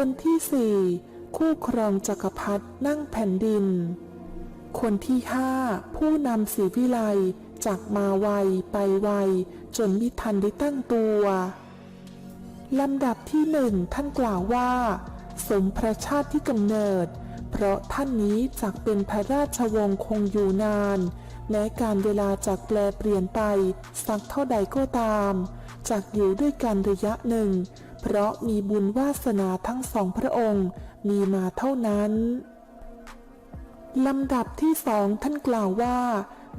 คนที่สี่คู่ครองจักรพรรดินั่งแผ่นดิน คนที่ห้าผู้นำศรีวิไลจากมาไวไปไว จนมิทันได้ตั้งตัวลำดับที่หนึ่งท่านกล่าวว่า สมพระชาติที่กำเนิด เพราะท่านนี้จักเป็นพระราชวงศ์คงอยู่นานแม้การเวลาจากแปลเปลี่ยนไปสักเท่าใดก็ตาม จากอยู่ด้วยกันระยะหนึ่ง เพราะมีบุญวาสนาทั้งสองพระองค์มีมาเท่านั้นลำดับที่สองท่านกล่าวว่า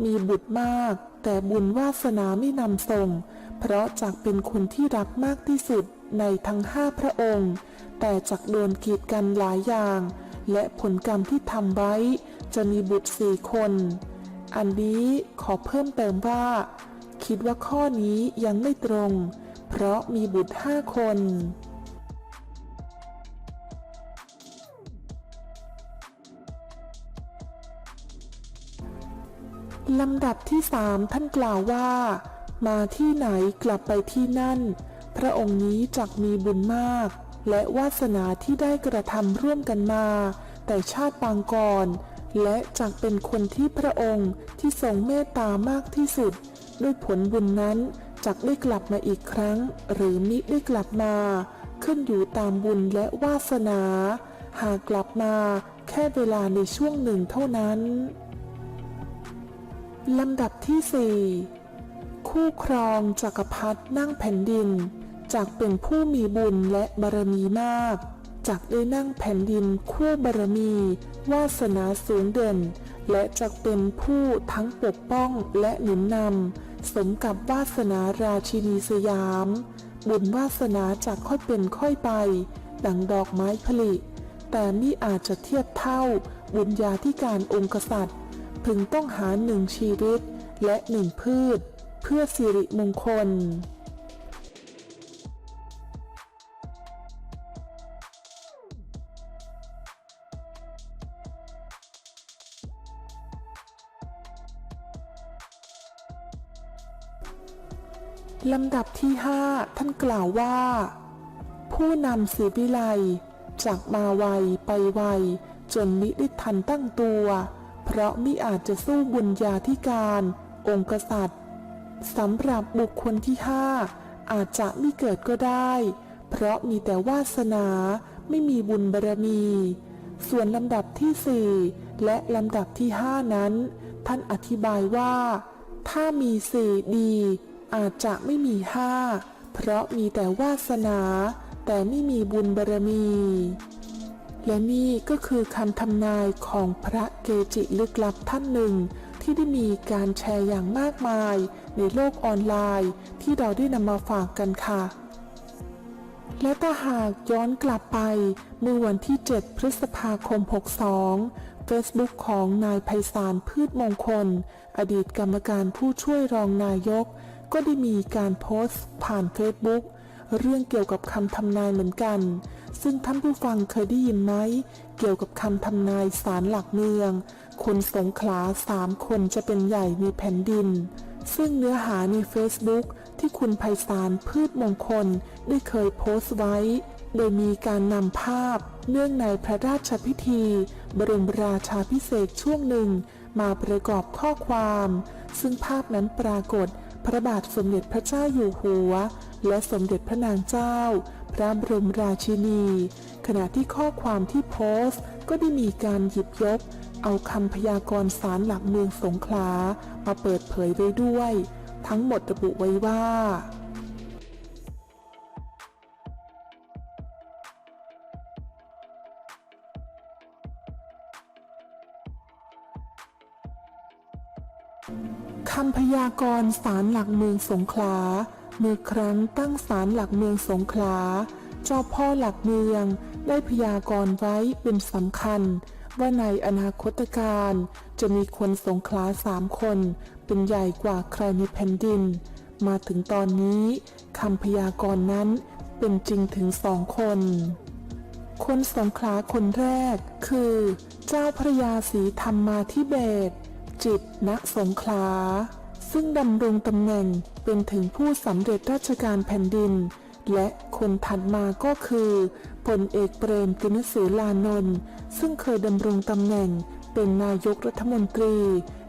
มีบุตรมาก แต่บุญวาสนาไม่นำส่ง เพราะจักเป็นคนที่รักมากที่สุดในทั้งห้าพระองค์ แต่จักโดนกีดกันหลายอย่าง และผลกรรมที่ทำไว้ จะมีบุตรสี่คน อันนี้ขอเพิ่มเติมว่า คิดว่าข้อนี้ยังไม่ตรง เพราะมีบุตรห้าคน ลำดับที่สามท่านกล่าวว่า มาที่ไหนกลับไปที่นั่น พระองค์นี้จักมีบุญมาก และวาสนาที่ได้กระทำร่วมกันมา แต่ชาติปางก่อนและจักเป็นคนที่พระองค์ที่ทรงเมตตามากที่สุด ด้วยผลบุญนั้น จักได้กลับมาอีกครั้ง หรือมิได้กลับมา ขึ้นอยู่ตามบุญและวาสนา หากกลับมาแค่เวลาในช่วงหนึ่งเท่านั้น ลำดับที่สี่คู่ครองจักรพรรดินั่งแผ่นดินจากเป็นผู้มีบุญและบารมีมากจากได้นั่งแผ่นดินคู่บารมี วาสนาสูงเด่น และจักเป็นผู้ทั้งปกป้องและหนุนนำ สมกับวาสนาราชินีสยาม บุญวาสนาจากค่อยเป็นค่อยไป ดังดอกไม้ผลิ แต่มิอาจจะเทียบเท่าบุญญาธิการองค์กษัตริย์ พึงต้องหาหนึ่งชีวิตและหนึ่งพืช เพื่อสิริมงคล ลำดับที่ห้าท่านกล่าวว่า ผู้นำศรีวิไลจากมาไวไปไว จนมิได้ทันตั้งตัว เพราะมิอาจจะสู้บุญญาธิการ องค์กษัตริย์สำหรับบุคคลที่ห้าอาจจะไม่เกิดก็ได้ เพราะมีแต่วาสนาไม่มีบุญบารมี ส่วนลำดับที่สี่และลำดับที่ห้านั้น ท่านอธิบายว่า ถ้ามีสี่ดี อาจจะไม่มีห้า เพราะมีแต่วาสนา แต่ไม่มีบุญบารมี และนี่ก็คือคำทำนายของพระเกจิลึกลับท่านหนึ่ง ที่ได้มีการแชร์อย่างมากมายในโลกออนไลน์ ที่เราได้นำมาฝากกันค่ะและถ้าหากย้อนกลับไปเมื่อวันที่ 7 พฤษภาคม 62 Facebook ของนายไพศาลพืชมงคล อดีตกรรมการผู้ช่วยรองนายก ก็ได้มีการโพสต์ผ่าน Facebook เรื่องเกี่ยวกับคำทำนายเหมือนกัน ซึ่งท่านผู้ฟังเคยได้ยินไหม เกี่ยวกับคำทำนายสารหลักเมือง คนสงขลาสามคนจะเป็นใหญ่ในแผ่นดิน ซึ่งเนื้อหาใน Facebook ที่คุณไพศาลพืชมงคลได้เคยโพสต์ไว้ โดยมีการนำภาพ เนื่องในพระราชพิธี บรมราชาพิเศษช่วงหนึ่ง มาประกอบข้อความ ซึ่งภาพนั้นปรากฏ พระบาทสมเด็จพระเจ้าอยู่หัว และสมเด็จพระนางเจ้า พระบรมราชินี ขณะที่ข้อความที่โพสต์ ก็ได้มีการหยิบยก เอาคำพยากรณ์สารหลักเมืองสงขลามาเปิดเผยไว้ด้วย ทั้งหมดระบุไว้ว่า คำพยากรณ์ศาลหลักเมืองสงขลา เมื่อครั้งตั้งศาลหลักเมืองสงขลา เจ้าพ่อหลักเมืองได้พยากรณ์ไว้เป็นสำคัญ ว่าในอนาคตการจะมีคนสงขลาสามคน เป็นใหญ่กว่าใครในแผ่นดิน มาถึงตอนนี้คำพยากรณ์นั้นเป็นจริงถึงสองคน คนสงขลาคนแรกคือ เจ้าพระยาศรีธรรมมาธิเบศร จิตรณสงขลา ซึ่งดำรงตำแหน่งเป็นถึงผู้สำเร็จราชการแผ่นดิน และคนถัดมาก็คือพลเอกเปรมตินสุรานนท์ซึ่งเคยดำรงตำแหน่งเป็นนายกรัฐมนตรี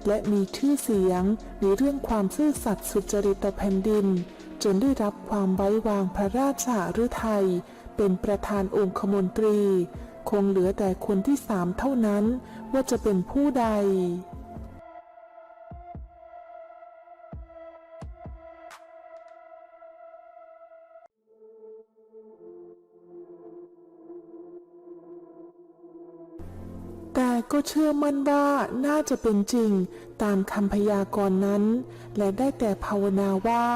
และมีชื่อเสียงในเรื่องความซื่อสัตย์สุจริตต่อแผ่นดิน จนได้รับความไว้วางพระราชาฤทัยเป็นประธานองคมนตรี คงเหลือแต่คนที่สามเท่านั้นว่าจะเป็นผู้ใด ก็เชื่อมั่นว่าน่าจะเป็นจริงตามคำพยากรณ์นั้น และได้แต่ภาวนาว่า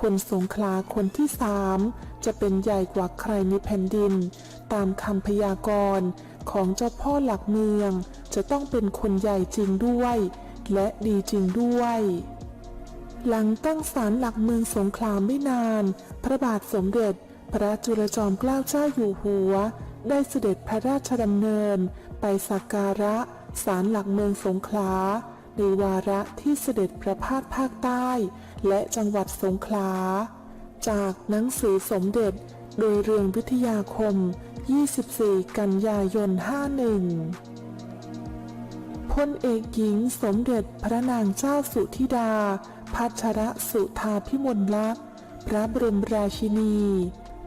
คนสงขลาคนที่สามจะเป็นใหญ่กว่าใครในแผ่นดิน ตามคำพยากรณ์ของเจ้าพ่อหลักเมือง จะต้องเป็นคนใหญ่จริงด้วย และดีจริงด้วย หลังตั้งศาลหลักเมืองสงขลาไม่นาน พระบาทสมเด็จ พระจุลจอมเกล้าเจ้าอยู่หัว ได้เสด็จพระราชดำเนิน ไปสักการะศาลหลักเมืองสงขลา ในวาระที่เสด็จประพาสภาคใต้ และจังหวัดสงขลา จากหนังสือสมเด็จโดยเรืองวิทยาคม 24 กันยายน 51 พลเอกหญิงสมเด็จพระนางเจ้าสุธิดา พัชรสุธาพิมลลักษณ์ พระบรมราชินี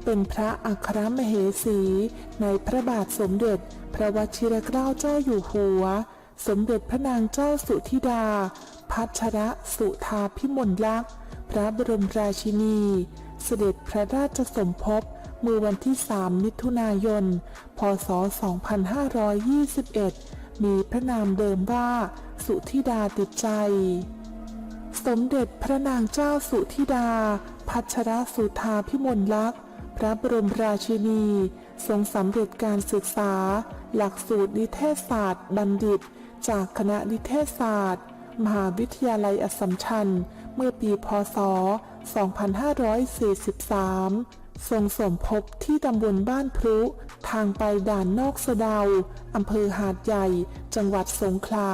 เป็นพระอัครมเหสี ในพระบาทสมเด็จ พระวชิรเกล้าเจ้าอยู่หัว สมเด็จพระนางเจ้าสุธิดา พัชระสุธาพิมลลักษณ์ พระบรมราชินี เสด็จพระราชสมภพเมื่อวันที่ 3 มิถุนายน พศ 2521 มีพระนามเดิมว่า สุธิดาติดใจ สมเด็จพระนางเจ้าสุธิดา พัชรสุธาพิมลลักษณ์ พระบรมราชินี ทรงสำเร็จการศึกษา หลักสูตรนิเทศศาสตร์บัณฑิต จากคณะนิเทศศาสตร์ มหาวิทยาลัยอัสสัมชัญ เมื่อปีพศ 2543 ทรงสมภพที่ตำบลบ้านพรุทางไปด่านนอกสะเดา อำเภอหาดใหญ่ จังหวัดสงขลา